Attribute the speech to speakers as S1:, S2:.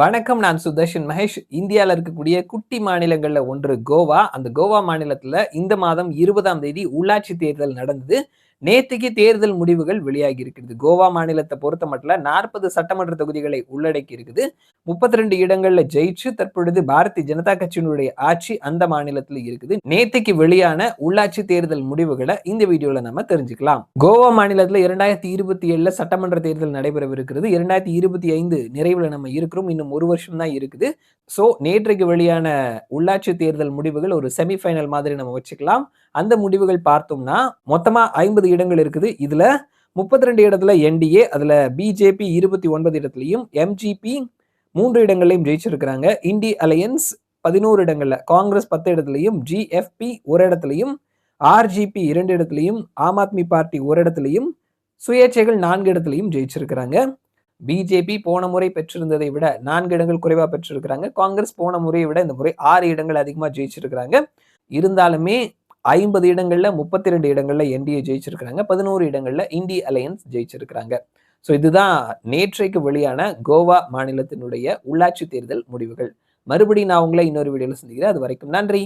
S1: வணக்கம் நான் சுதர்ஷன் மகேஷ். இந்தியாவில் இருக்கக்கூடிய குட்டி மாநிலங்களில் ஒன்று கோவா. அந்த கோவா மாநிலத்தில் இந்த மாதம் இருபதாம் தேதி உள்ளாட்சி தேர்தல் நடந்தது. நேற்றுக்கு தேர்தல் முடிவுகள் வெளியாகி இருக்கிறது. கோவா மாநிலத்தை பொறுத்த மட்டும் நாற்பது சட்டமன்ற தொகுதிகளை உள்ளடக்கி இருக்குது. முப்பத்தி ரெண்டு இடங்கள்ல ஜெயிச்சு தற்பொழுது பாரதிய ஜனதா கட்சியினுடைய ஆட்சி அந்த மாநிலத்தில் இருக்குது. நேற்றுக்கு வெளியான உள்ளாட்சி தேர்தல் முடிவுகளை இந்த வீடியோல நம்ம தெரிஞ்சுக்கலாம். கோவா மாநிலத்தில் இரண்டாயிரத்தி இருபத்தி ஏழுல சட்டமன்ற தேர்தல் நடைபெறவிருக்கிறது. இரண்டாயிரத்தி இருபத்தி ஐந்து நிறைவுல நம்ம இருக்கிறோம். இன்னும் ஒரு வருஷம் தான் இருக்குது. ஸோ நேற்றைக்கு வெளியான உள்ளாட்சி தேர்தல் முடிவுகள் ஒரு செமிஃபைனல் மாதிரி நம்ம வச்சுக்கலாம். அந்த முடிவுகள் பார்த்தோம்னா மொத்தமா ஐம்பது இடங்கள் இருக்குது. இதுல முப்பத்தி ரெண்டு இடத்துல என்டிஏ அதுல பிஜேபி இருபத்தி ஒன்பது இடத்துலையும் எம்ஜிபி மூன்று இடங்கள்லையும் ஜெயிச்சிருக்கிறாங்க. இண்டி அலையன்ஸ் பதினோரு இடங்கள்ல காங்கிரஸ் பத்து இடத்துலையும் ஜிஎஃப்பி ஒரு இடத்துலையும் ஆர்ஜிபி இரண்டு இடத்துலையும் ஆம் ஆத்மி பார்ட்டி ஒரு இடத்துலையும் சுயேட்சைகள் நான்கு இடத்துலையும் ஜெயிச்சிருக்கிறாங்க. பிஜேபி போன முறை பெற்றிருந்ததை விட நான்கு இடங்கள் குறைவா பெற்றிருக்கிறாங்க. காங்கிரஸ் போன முறையை விட இந்த முறை ஆறு இடங்கள் அதிகமா ஜெயிச்சிருக்கிறாங்க. இருந்தாலுமே ஐம்பது இடங்களில் முப்பத்தி ரெண்டு இடங்களில் என்டிஏ ஜெயிச்சிருக்கிறாங்க. பதினோரு இடங்களில் இந்தி அலையன்ஸ் ஜெயிச்சிருக்கிறாங்க. ஸோ இதுதான் நேற்றைக்கு வெளியான கோவா மாநிலத்தினுடைய உள்ளாட்சி தேர்தல் முடிவுகள். மறுபடியும் நான் உங்களை இன்னொரு வீடியோவில் சந்திக்கிறேன். அது வரைக்கும் நன்றி.